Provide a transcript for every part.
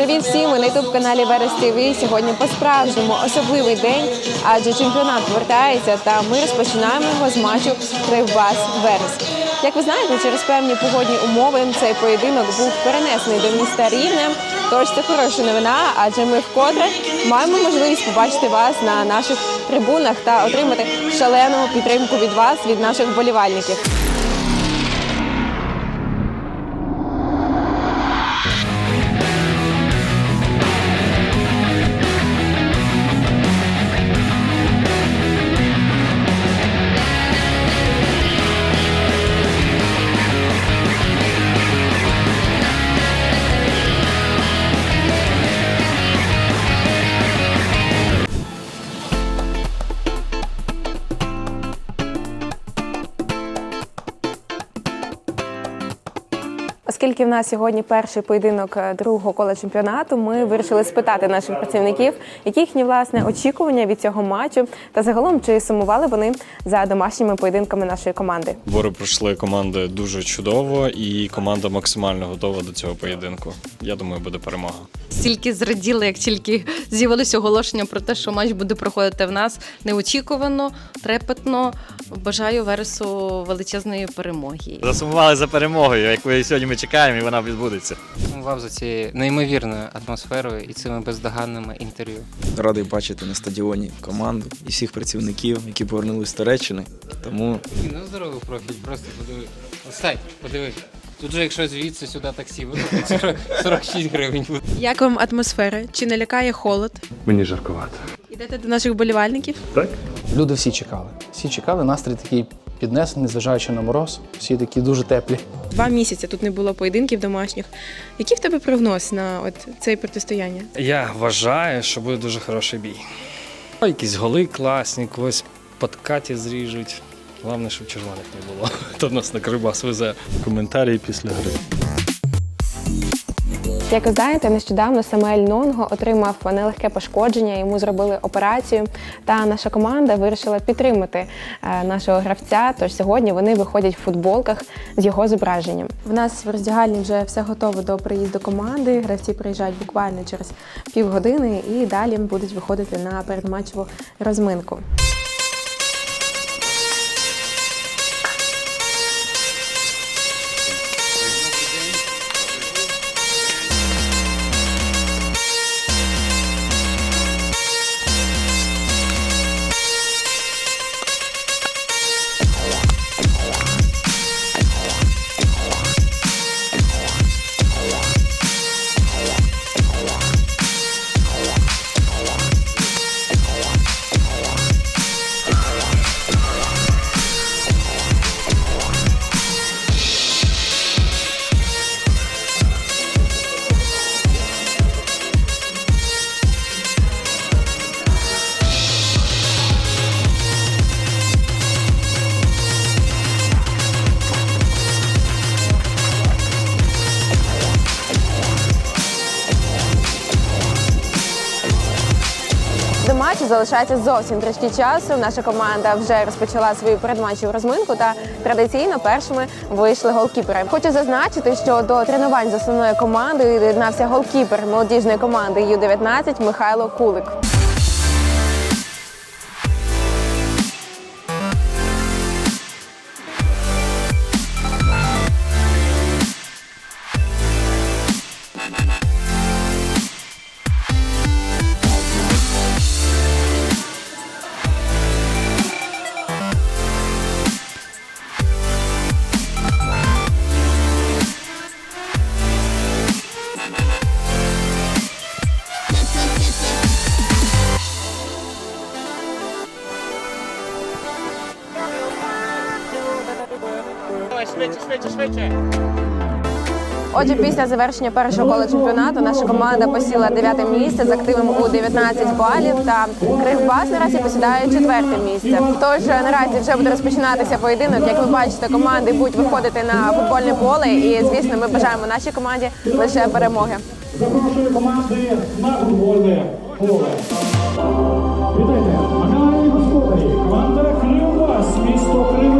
Привіт всім! Ми на youtube каналі Верес ТВ. Сьогодні по-справжньому особливий день, адже чемпіонат повертається та ми розпочинаємо його з матчу Кривбас Верес. Як ви знаєте, через певні погодні умови цей поєдинок був перенесений до міста Рівне. Тож це хороша новина, адже ми вкотре маємо можливість побачити вас на наших трибунах та отримати шалену підтримку від вас, від наших вболівальників. Оскільки в нас сьогодні перший поєдинок е, другого кола чемпіонату, ми вирішили спитати наших працівників, які їхні власне очікування від цього матчу, та загалом чи сумували вони за домашніми поєдинками нашої команди. Збори пройшли команди дуже чудово, і команда максимально готова до цього поєдинку. Я думаю, буде перемога. Стільки зраділи, як тільки з'явилося оголошення про те, що матч буде проходити в нас неочікувано, трепетно. Бажаю Вересу величезної перемоги. Засумували за перемогою, яку сьогодні ми чекаємо, і вона відбудеться. Сумував за цією неймовірною атмосферою і цими бездоганними інтерв'ю. Радий бачити на стадіоні команду і всіх працівників, які повернулись з Туреччини. Тому Ну здоровий профіль, просто подиви. Стань, подиви. Тут же, якщо звідси сюди таксі, буде 40 46 гривень буде. Як вам атмосфера? Чи не лякає холод? Мені жаркувато. Ідете до наших вболівальників? Люди всі чекали. Всі чекали, настрій такий піднесений, незважаючи на мороз. Всі такі дуже теплі. Два місяці тут не було поєдинків домашніх. Який в тебе прогноз на от це протистояння? Я вважаю, що буде дуже хороший бій. Якісь голи класні, когось подкаті зріжуть. Головне, щоб червоних не було. То нас на Кривбас везе. Коментарі після гри. Як ви знаєте, нещодавно Самуель Нонго отримав нелегке пошкодження, йому зробили операцію. Та наша команда вирішила підтримати е, нашого гравця. Тож сьогодні вони виходять в футболках з його зображенням. В нас в роздягальні вже все готово до приїзду команди. Гравці приїжджають буквально через півгодини і далі будуть виходити на передматчеву розминку. Матчу залишається зовсім трішки часу. Наша команда вже розпочала свою передматчеву розминку та традиційно першими вийшли голкіпери. Хочу зазначити, що до тренувань з основною командою доєднався голкіпер молодіжної команди Ю-19 Михайло Кулик. Отже, після завершення першого кола чемпіонату наша команда посіла дев'яте місце з активом у 19 балів. Та Кривбас наразі посідає четверте місце. Тож наразі вже буде розпочинатися поєдинок. Як ви бачите, команди будуть виходити на футбольне поле. І звісно, ми бажаємо нашій команді лише перемоги. Запрошую команди на футбольне поле. Вітайте, Михайлові господарі, команда Кривбас, місто Кривий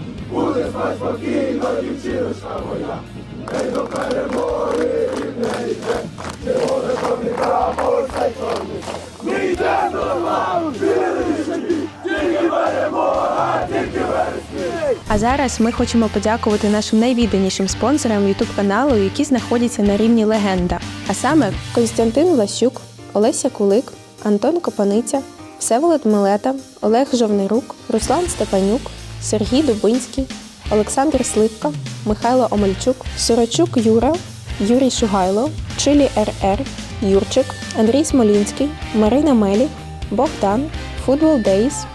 А зараз ми хочемо подякувати нашим найвідданішим спонсорам youtube каналу, які знаходяться на рівні легенда. А саме Костянтин Влащук, Олеся Кулик, Антон Копаниця, Всеволод Милета, Олег Жовнирук, Руслан Степанюк, Сергій Дубинський, Олександр Сливка, Михайло Омельчук, Сорочук Юра, Юрій Шугайло, Чилі РР, Юрчик, Андрій Смолінський, Марина Мелі, Богдан, Футбол Дейс,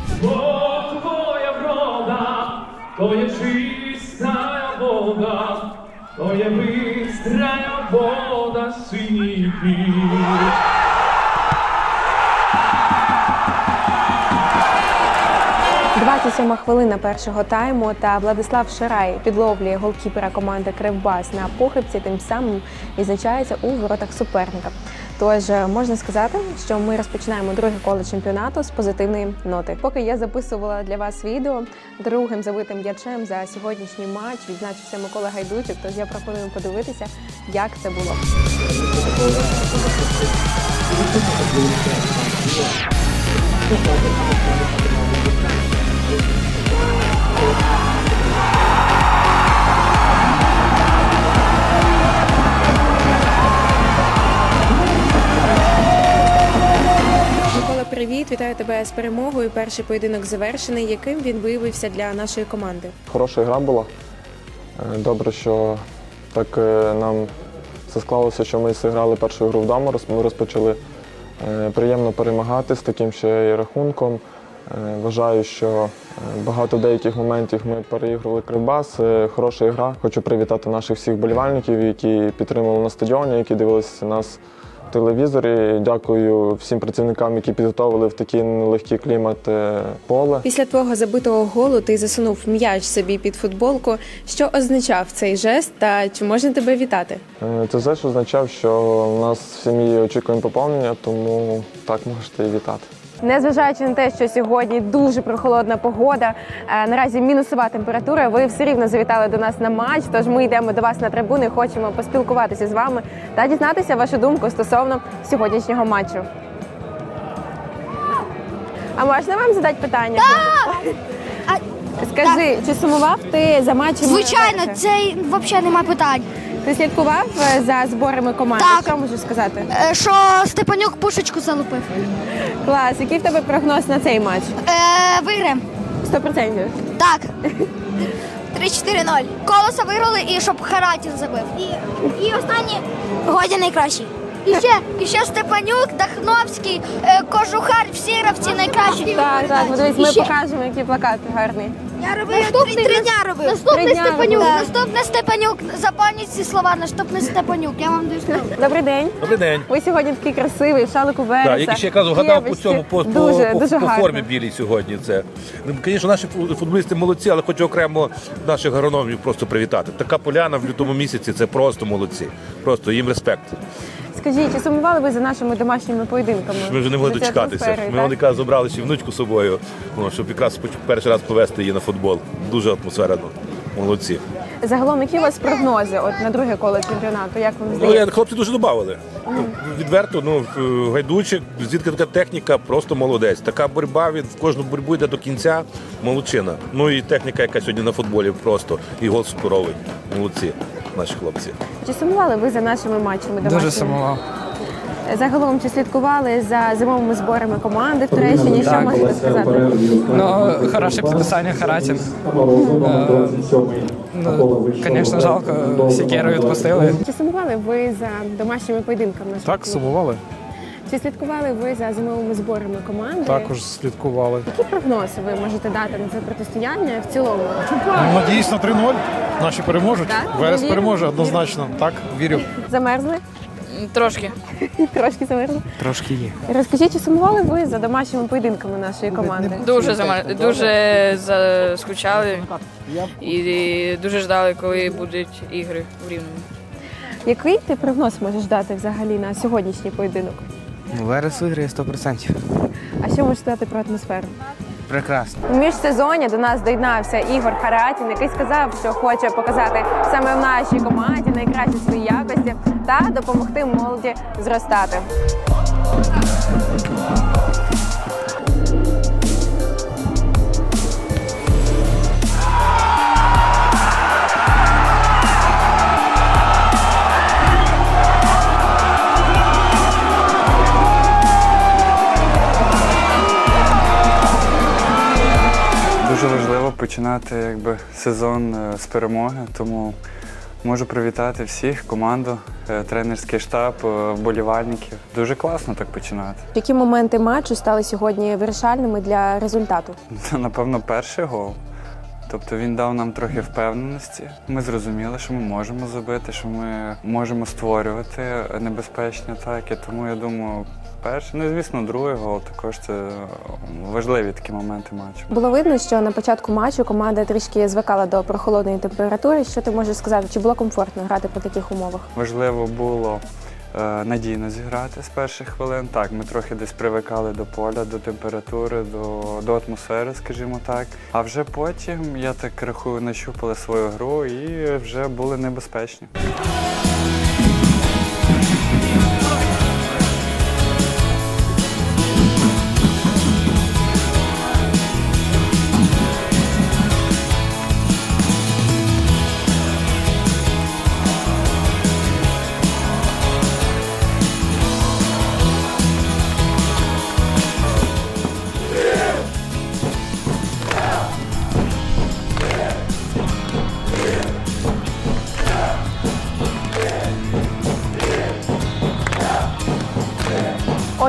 то є чиста вода, то є бистрая вода синій пір. 27 хвилина першого тайму та Владислав Шарай підловлює голкіпера команди Кривбас на похибці, тим самим відзначається у воротах суперника. Тож е, можна сказати, що ми розпочинаємо друге коло чемпіонату з позитивної ноти. Поки я записувала для вас відео, другим забитим м'ячем за сьогоднішній матч відзначився Микола Гайдучик. Тож я пропоную подивитися, як це було. Микола, привіт! Вітаю тебе з перемогою. Перший поєдинок завершений. Яким він виявився для нашої команди? Хороша гра була. Е, Добре, що так е, нам все склалося, що ми зіграли першу гру вдома. Ми розпочали е, приємно перемагати з таким ще й рахунком. Е, Вважаю, що е, багато деяких моментів ми переігрували Кривбас. Е, Хороша гра. Хочу привітати наших всіх болівальників, які підтримували на стадіоні, які дивилися нас в телевізорі. Дякую всім працівникам, які підготовили в такий нелегкий клімат поле. Після твого забитого голу ти засунув м'яч собі під футболку. Що означав цей жест та чи можна тебе вітати? Це теж означав, що в нас в сім'ї очікуємо поповнення, тому так можете і вітати. Незважаючи на те, що сьогодні дуже прохолодна погода, е, наразі мінусова температура. Ви все рівно завітали до нас на матч. Тож ми йдемо до вас на трибуни, хочемо поспілкуватися з вами та дізнатися вашу думку стосовно сьогоднішнього матчу. А можна вам задати питання? Скажи, чи сумував ти за матчем? Звичайно, це взагалі немає питань. Ти слідкував е, за зборами команди? Так. Що можеш сказати? Е, Що Степанюк пушечку залупив. Клас, який в тебе прогноз на цей матч? Е, виграємо. 100%. Так. 3-4-0. Колоса виграли і щоб Харатін забив. І, і останні годі найкращий. І ще, і ще Степанюк, Дахновський, е, Кожухар, всі гравці найкращі. Так, так, ну, дивись, ми ще- покажемо, які плакати гарні. Я робив три, три дня робив. Наступний Три дня Степанюк. робив. Наступний Степанюк. Запам'ятайте ці слова. Наступний Степанюк. Я вам дуже скажу. Добрий день. Добрий день. Ви сьогодні такий красивий, в шалику Вереса. Так, я ще якраз вгадав по цьому по, по, дуже, по, дуже по гарно. формі білій сьогодні. Це ну, звісно, наші фу- футболісти молодці, але хочу окремо наших агрономів просто привітати. Така поляна в лютому місяці це просто молодці. Просто їм респект. Скажіть, чи сумували ви за нашими домашніми поєдинками? Ми вже не могли За цією дочекатися. атмосферою, Ми так? вони якраз забрали ще внучку з собою, ну, щоб якраз поч- перший раз повезти її на футбол. Дуже атмосфера. ну, Молодці. Загалом, які у вас прогнози от, на друге коло чемпіонату? Як вам Ну, здається? я- хлопці дуже додавали. Відверто, ну е, гайдучик, звідки така техніка, просто молодець. Така боротьба, він в кожну боротьбу йде до кінця. Молодчина. Ну і техніка, яка сьогодні на футболі, просто і гол суперовий. Молодці, наші хлопці. Чи сумували ви за нашими матчами домашніми? Дуже сумував. Загалом, чи слідкували за зимовими зборами команди в Туреччині? Що Так. можете сказати? Ну, хороше підписання Харатін. Ну, звісно, жалко, Сікеру відпустили. Чи сумували ви за домашніми поєдинками? Так, сумували. Чи слідкували ви за зимовими зборами команди? Також слідкували. Які прогнози ви можете дати на це протистояння в цілому? Ну, дійсно 3-0. Наші переможуть. Так? Верес Ви переможе однозначно. Так, вірю. Замерзли? Трошки. Трошки замерзли. Трошки є. Розкажіть, чи сумували ви за домашніми поєдинками нашої команди? Дуже зама... дуже заскучали і дуже ждали, коли будуть ігри в рівному. Який ти прогноз можеш дати взагалі на сьогоднішній поєдинок? Верес виграє 100%. А що можеш сказати про атмосферу? Прекрасно. У міжсезоні до нас доєднався Ігор Харатін, який сказав, що хоче показати саме в нашій команді найкращі свої якості та допомогти молоді зростати. Починати якби, сезон е, з перемоги, тому можу привітати всіх, команду, е, тренерський штаб, е, вболівальників. Дуже класно так починати. Які моменти матчу стали сьогодні вирішальними для результату? Це, напевно, перший гол. Тобто він дав нам трохи впевненості. Ми зрозуміли, що ми можемо забити, що ми можемо створювати небезпечні атаки. Тому я думаю, перший, ну і звісно, другий гол також це важливі такі моменти матчу. Було видно, що на початку матчу команда трішки звикала до прохолодної температури. Що ти можеш сказати? Чи було комфортно грати по таких умовах? Важливо було е, надійно зіграти з перших хвилин. Так, ми трохи десь привикали до поля, до температури, до, до атмосфери, скажімо так. А вже потім, я так рахую, нащупали свою гру і вже були небезпечні.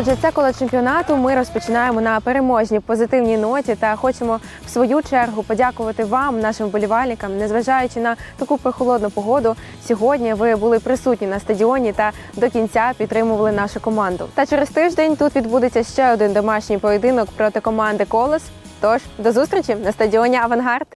Отже, це коло чемпіонату ми розпочинаємо на переможній позитивній ноті та хочемо в свою чергу подякувати вам, нашим вболівальникам, незважаючи на таку прохолодну погоду. Сьогодні ви були присутні на стадіоні та до кінця підтримували нашу команду. Та через тиждень тут відбудеться ще один домашній поєдинок проти команди Колос. Тож до зустрічі на стадіоні Авангард.